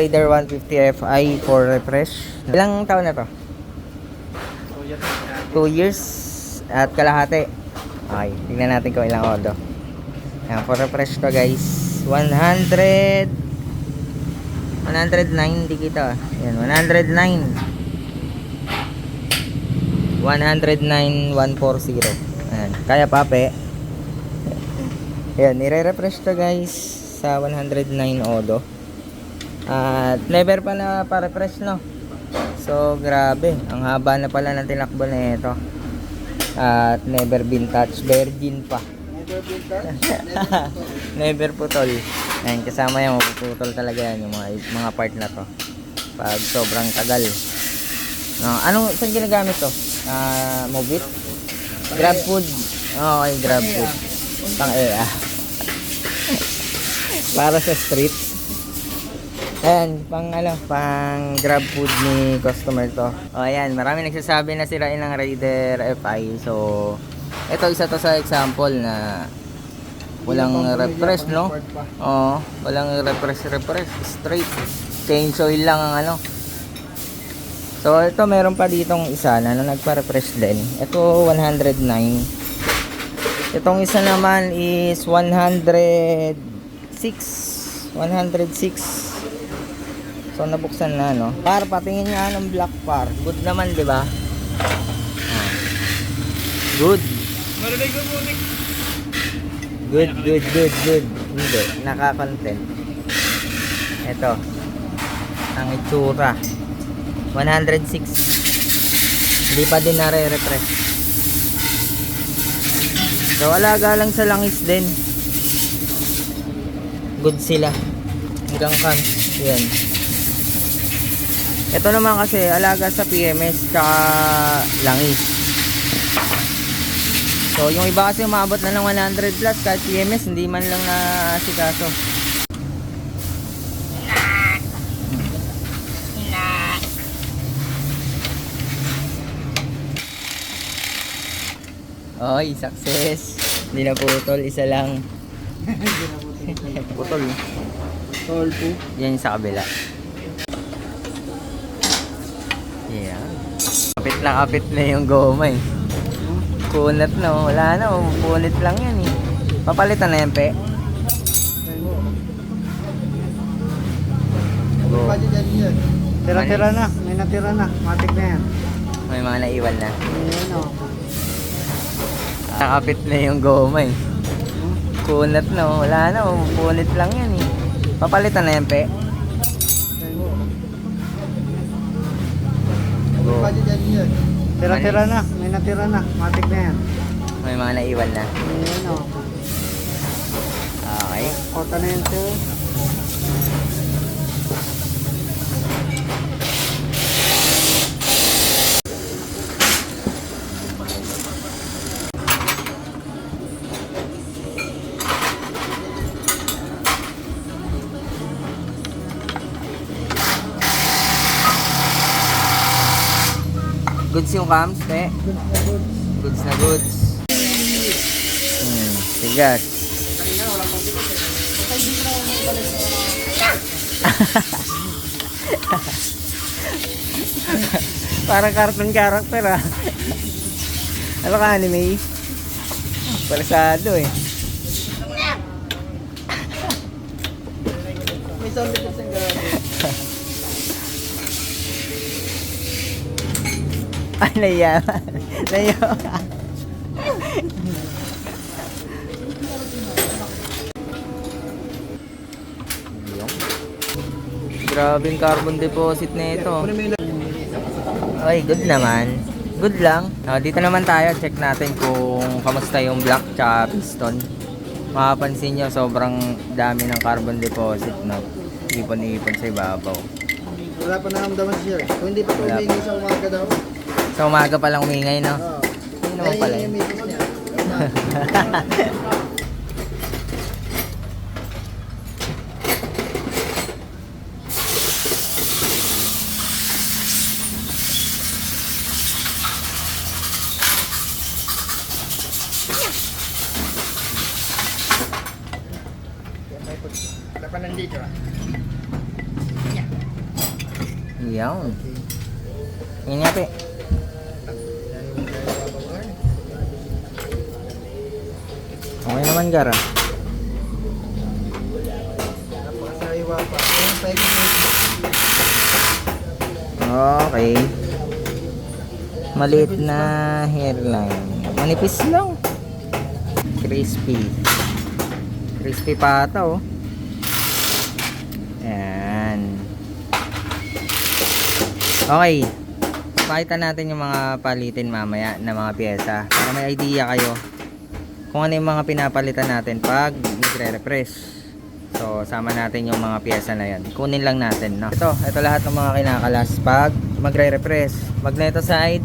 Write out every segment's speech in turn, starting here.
Raider 150 Fi for refresh. Ilang taon na to? 2 years at kalahati. Okay, tingnan natin kung ilang odo. Yan, for refresh to guys. 100 109 di kita. Yan, 109. 109 140. Ayan, kaya pape. Ayan, nire-refresh to guys sa 109 odo. At never pa na pa-refresh no. So grabe, ang haba na pala ng tinakbo na ito. At never been touched, virgin pa. never putol. Ayan, kasama yan, mapuputol talaga yan yung mga, mga part na to. Pag sobrang tagal. No, anong, saan ginagamit to? Ah, Mobit? Grab food. Okay, grab food. Pang ah. Para sa street. Ayan, pang ano, pang grab food ni customer to. O ayan, marami nagsasabi na sirain ng Raider FI. So, ito isa to sa example na walang refresh, no? Oo, walang refresh, refresh. Straight. Change oil lang ang ano. So, ito meron pa ditong isa na, na nagpa-refresh din. Ito, 109. Itong isa naman is 106. 106. So nabuksan na no. Par patingin nga ng black par. Good naman, 'di ba? Ah. Good. Marinig ko putik. Good, good, good, good. Hindi, naka-content. Ito. Ang itsura. 106. Hindi pa din nare-refresh. So, alaga lang sa langis din. Good sila. Hanggang cams. Yan. Ito naman kasi, alaga sa PMS tsaka langis. So, yung iba kasi umabot na ng 100 plus kahit PMS, hindi man lang na asikaso. Oy, success. Hindi na putol, isa lang. putol. Tol po. Yan yung sa kabila. Yeah. Kapit na kapit na yung goma eh. Kunat na, oh. wala na, oh. punit lang yan eh. Papalitan na yan, pe. Go. Tira-tira na. May natira na. Matik na yan. May mga naiwan na. Ayan o. Nakapit na yung goma eh. Kunat na, oh. wala na, oh. punit lang yan eh. Papalitan na yan, pe. Go. Tira-tira na. May natira na. Matik na yan. May mga naiwan na. Ayan o. Okay. Kota na yan sir. Goods yung cams, pe. Goods na goods. Hmm, tigas. Parang cartoon character ah. Ano ka anime? Palasado eh. May sound effects ang Ay, naiya. Naiya. Grabe yung carbon deposit na ito. Ay, good naman. Good lang. Ah, dito naman tayo, check natin kung kamusta yung block tsaka piston. Makapansin nyo, sobrang dami ng carbon deposit, no? Ipon-ipon sa ibabaw. Wala pa nakamdaman siya. Kung hindi pa tumingin sa umaga daw. Sa umaga pa lang umingay, no? Oo. Yun naman pala yun. pa nandito ah. Yan. Yan pe. Okay naman, Gara. Okay. Maliit na hairline. Manipis lang. Crispy. Crispy pa ata, oh. Ayan. Okay. Pakita natin yung mga palitin mamaya na mga pyesa. Para may idea kayo kung ano yung mga pinapalitan natin pag nagre-refresh. So, sama natin yung mga pyesa na yan. Kunin lang natin, no? Ito, ito lahat ng mga kinakalas pag magre-refresh. Magneto side,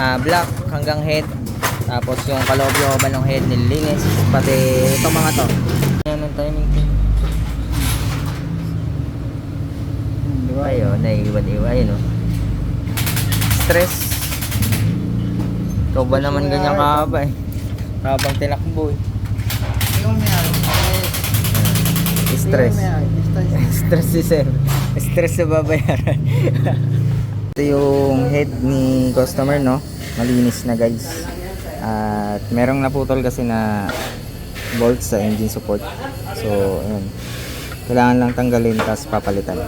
ah black hanggang head. Tapos yung kaloob-looban ng head nililinis. Pati itong mga to. Yan ang timing. Di ba? Ayun, naiiwan-iwan. Ayun, oh. Stress. Ikaw ba naman ganyan kahaba eh? Habang tinakbo eh. Ikaw may ari. Stress. Ikaw may ari. Stress. Stress si sir. Stress sa babayaran. Ito yung head ni customer, no? Malinis na guys. At merong naputol kasi na bolt sa engine support. So, ayun. Kailangan lang tanggalin tapos papalitan.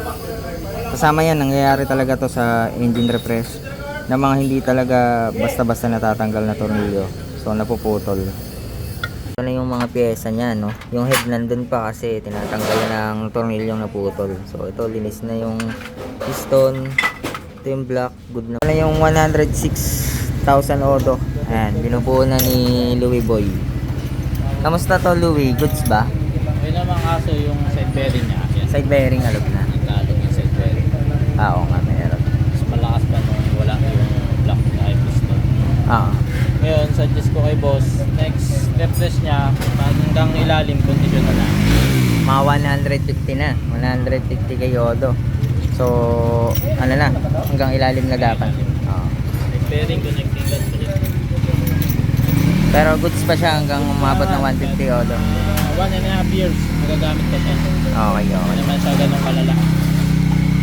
Kasama yan, nangyayari talaga to sa engine refresh na mga hindi talaga basta-basta natatanggal na tornilyo. So, napuputol. Ito na yung mga pyesa niya, no? Yung head nandun pa kasi tinatanggal na ng tornilyong naputol. So, ito, linis na yung piston. Ito yung black, good na. Ito na yung 106,000 odo. Ayan, binubuo na ni Louie Boy. Kamusta to, Louie? Goods ba? Yun naman kaso yung side bearing niya. Side bearing alog na. Nagkalog yung side bearing. Ah, oo nga, meron. Mas malakas pa nung wala yung block na piston. Ah, Ngayon, suggest ko kay boss, next refresh niya, hanggang ilalim, condition na na. mga 150 na. 150 kay Odo. So, ano na, hanggang ilalim na dapat. Oo. Bearing connecting gun pa rin. Pero goods pa siya hanggang umabot ng 150 Odo. Uh, one and a half years, magagamit pa siya. Okay, Hindi okay. naman siya ganun kalala.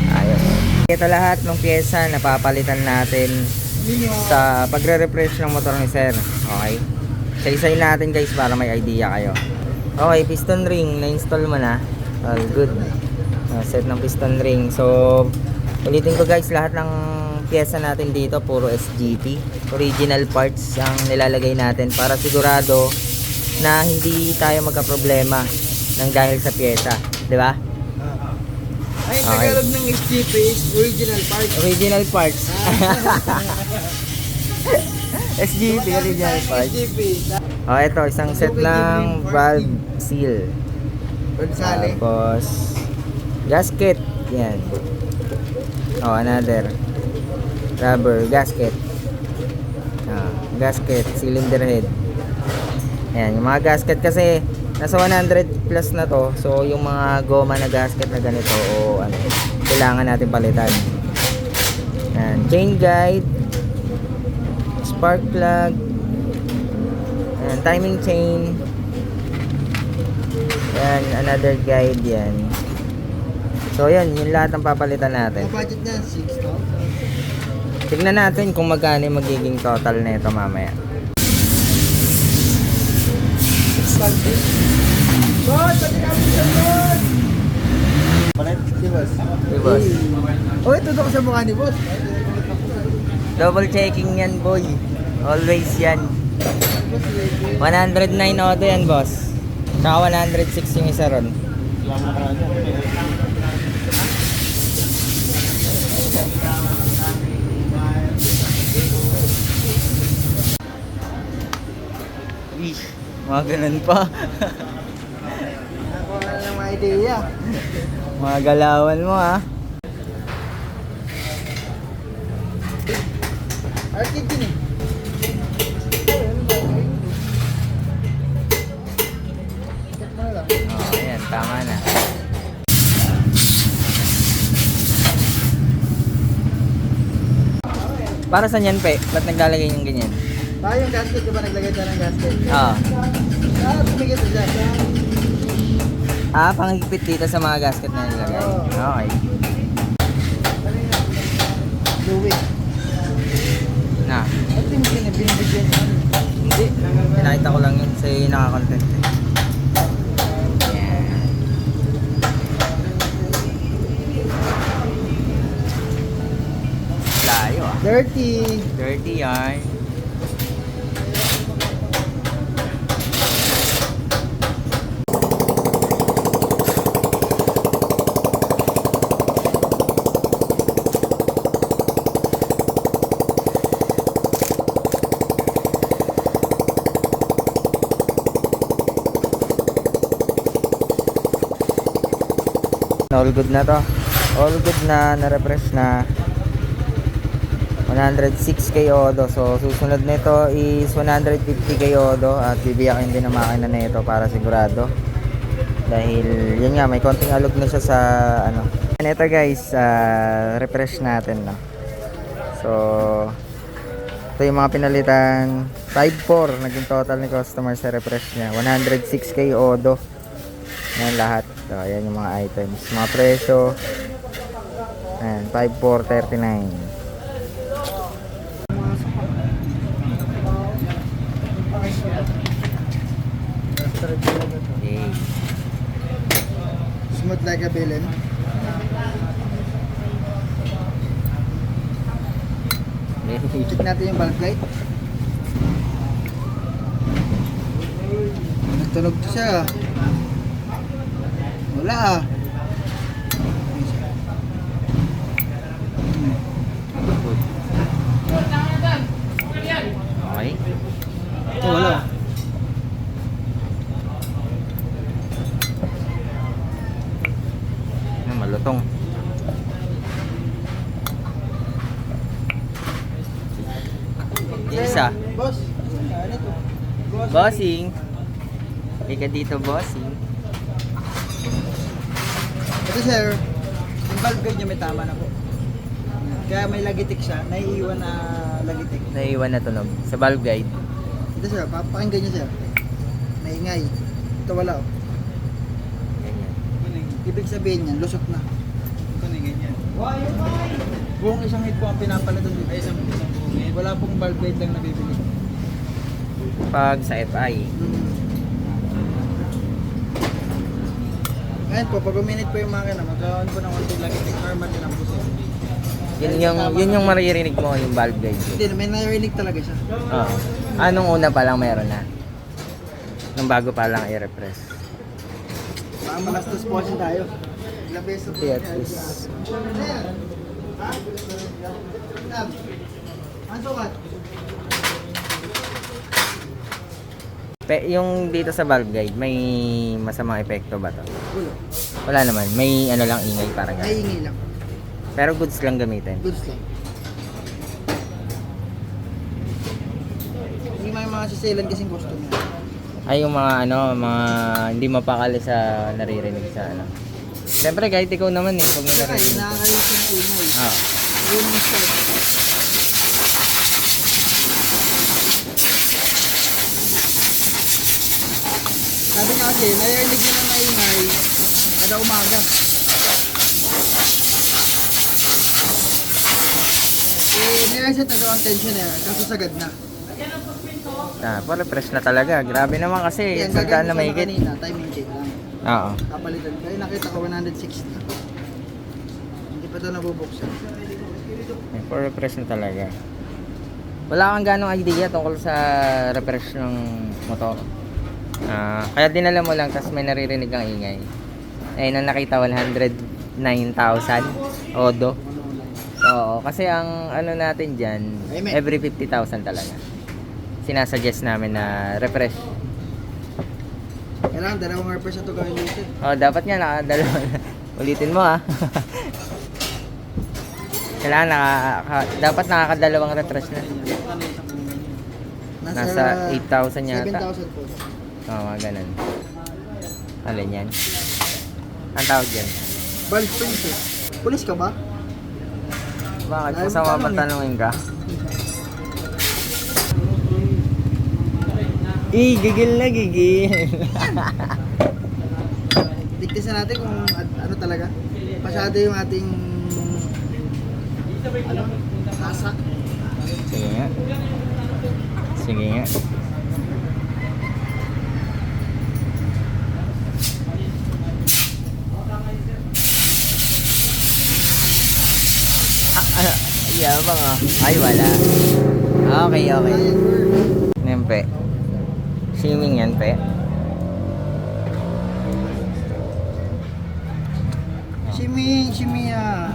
Ayos. Ito lahat ng pyesa na papalitan natin sa pagre-refresh ng motor ni Sir. Okay? Isa-isay natin guys para may idea kayo. Okay, piston ring. Na-install mo na. All good. Uh, set ng piston ring. So, ulitin ko guys, lahat ng pyesa natin dito puro SGT. Original parts ang nilalagay natin para sigurado na hindi tayo magka-problema ng dahil sa pyesa. Di ba? Tagalog ng SGP is original part. Original parts. SGP original parts. SGP. Oh, ito isang set ng valve seal. Tapos gasket. Yan. Oh, another. Rubber gasket. Ah, gasket, cylinder head. Ayan, yung mga gasket kasi nasa 100 plus na to. So, yung mga goma na gasket na ganito o ano, kailangan natin palitan. Ayan, chain guide, spark plug, ayan, timing chain, Ayan, another guide yan. So, yan, yun lahat ang papalitan natin. Budget niya, 6,000. Tignan natin kung magkano yung magiging total na ito mamaya. 6,000. Boss, pati kami sa boss! Palit, si boss. Si boss. Uy, tutok sa mukha ni boss. Double checking yan, boy. Always yan. 109 auto yan, boss. Tsaka 106 yung isa ron. Ih, mga ganun pa. Ako na lang mga idea. mga galawan mo, ah. ha. Arcade din eh. Oh, ayan, tama na. Para saan yan, pe? Ba't naglalagay yung ganyan? Tayo yung gasket, di ba naglagay tayo ng gasket? Ah, Ah, bumigit na dyan. Ah, panghigpit dito sa mga gasket na nilagay. Okay. Fluid. Na. Ba't yung binibigyan? Hindi. Pinakita ko lang yun sa nakakontent. Ayan. Layo ah. Dirty. Dirty yarn. All good na to. All good na, na-refresh na. 106k odo. So, susunod nito is 150k odo at bibiyakin din ang makina na ito para sigurado. Dahil, yun nga, may konting alog na siya sa, ano. And ito guys, ah, refresh natin, no. So, ito yung mga pinalitan. 5.4 naging total ni customer sa refresh niya. 106k odo. Yan lahat. So, ayan yung mga items. Mga presyo. Ayan, 5.439. Okay. Smooth like a villain. Check natin yung bulb light. Nagtunog to siya. Wala ah. Okay. Ito wala. Ano, malutong. Isa. Boss. Ano? Boss. Bossing. Ika dito, bossing. Ito sir. Yung bulb guide niya may tama na po. Kaya may lagitik siya. Naiiwan na lagitik. Naiiwan na tunog. Sa valve guide. Ito sir. Papakinggan niyo sir. Maingay. Ito wala oh. Ganyan. Ibig sabihin niyan, lusot na. Ito na ganyan. Buong isang head po ang pinapalitan dito. Ay, isang, isang buong head. Wala pong bulb guide lang nabibili. Pag sa FI. Hmm. Ngayon po, pag uminit po yung makina, magkaroon po ng konting lagitik. Normal din ang puso. Yun yung, yun yung maririnig mo, yung valve guide. Hindi, may narinig talaga siya. Oo. Anong una pa lang meron na? Nung bago pa lang i-repress. Baka malastos po kasi tayo. Ilang beses po! Ha? Tab. Ang sukat? Pe, yung dito sa valve guide, may masamang epekto ba to? Ulo. Wala naman. May ano lang ingay parang ganun. Naiingi lang. Pero goods lang gamitin. Goods lang. Hindi may mga siselan kasing customer. Ay yung mga ano, mga hindi mapakali sa naririnig sa ano. Siyempre kahit ikaw naman eh, pag may naririnig. nakakayos yung ingay. Ah. Yun yung kasi, narinig niya ng maingay kada umaga. Eh, nireset na daw ang tension niya, kaso sagad na. Ah, fresh na talaga. Grabe naman kasi, Yan, isang daan na mahigit. kanina, timing chain lang. Oo. Kapalitan. Kaya nakita ko 160. Hindi pa daw nabubuksan. Eh, For refresh na talaga. Wala kang ganong idea tungkol sa refresh ng motor. Ah, kaya dinala mo lang kasi may naririnig kang ingay. Eh, nang nakita 109,000 odo. Oo, kasi ang ano natin may- every 50,000 talaga. Sinasuggest namin na refresh. Kailangan dalawang harpers na ito gawin eh. Oh, dapat nga nakadalawa na. Ulitin mo ah. Kailangan naka, ka- dapat nakakadalawang refresh na. Nasa 8,000 yata. 7,000 po. Oo, mga ganun. Alin yan? Ang tawag yan? Springs eh. Pulis ka ba? Bakit? Dahil Masama tanong bang eh. tanongin ka? Eh, gigil na gigil. Tigtisan natin kung at- ano talaga. Masyado yung ating ano, nasa. Sige nga. Sige nga. ano, yabang ah. Ay, wala. Okay, okay. Ano yan, pe? Swimming yan, pe? Shimmy, shimmy ah.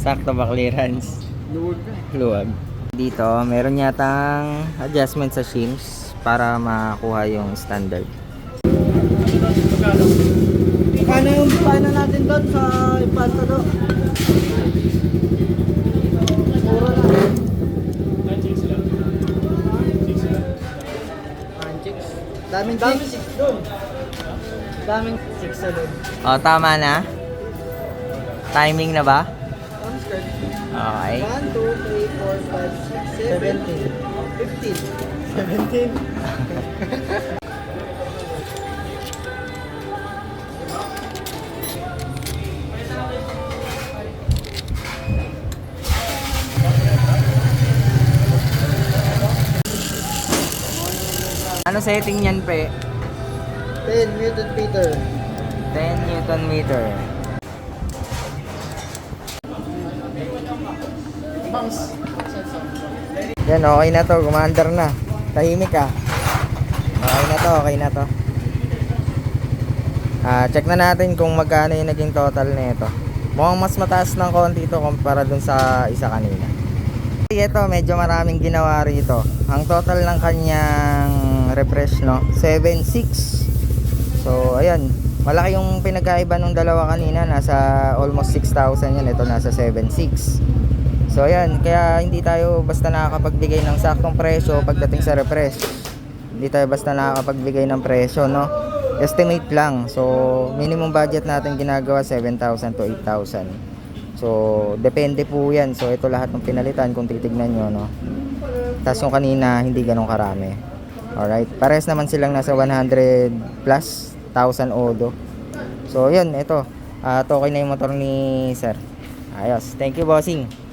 Sakto ba clearance? Luwag ka. Luwag. Dito, meron yatang adjustment sa shims para makuha yung standard. Paano yung paano natin doon sa Ipanto do? Daming Daming chicks doon. Daming chicks sa doon. Oh, tama na? Timing na ba? Ang skirt. Okay. 1, 2, 3, 4, 5, 6, 7, 15. 17. Ano setting yan, pre? 10, muted Peter. 10 Newton meter. Yan, okay na to. Commander na. Tahimik ka. Okay na to, okay na to. Ah, check na natin kung magkano yung naging total nito. Mukhang mas mataas ng konti ito kumpara dun sa isa kanina. Ito, medyo maraming ginawa rito. Ang total ng kanyang refresh, no? 7.6. So, ayan. Malaki yung pinagkaiba nung dalawa kanina. Nasa almost 6,000 yan. Ito nasa 7.6. So, ayan. Kaya hindi tayo basta nakakapagbigay ng saktong presyo pagdating sa refresh. Hindi tayo basta nakakapagbigay ng presyo, no? Estimate lang. So, minimum budget natin ginagawa 7,000 to 8,000. So, depende po yan. So, ito lahat ng pinalitan kung titignan nyo, no? Tapos yung kanina, hindi ganun karami. Alright. Pares naman silang nasa 100 plus 1,000 odo. So, yun. Ito. At okay na yung motor ni sir. Ayos. Thank you, bossing.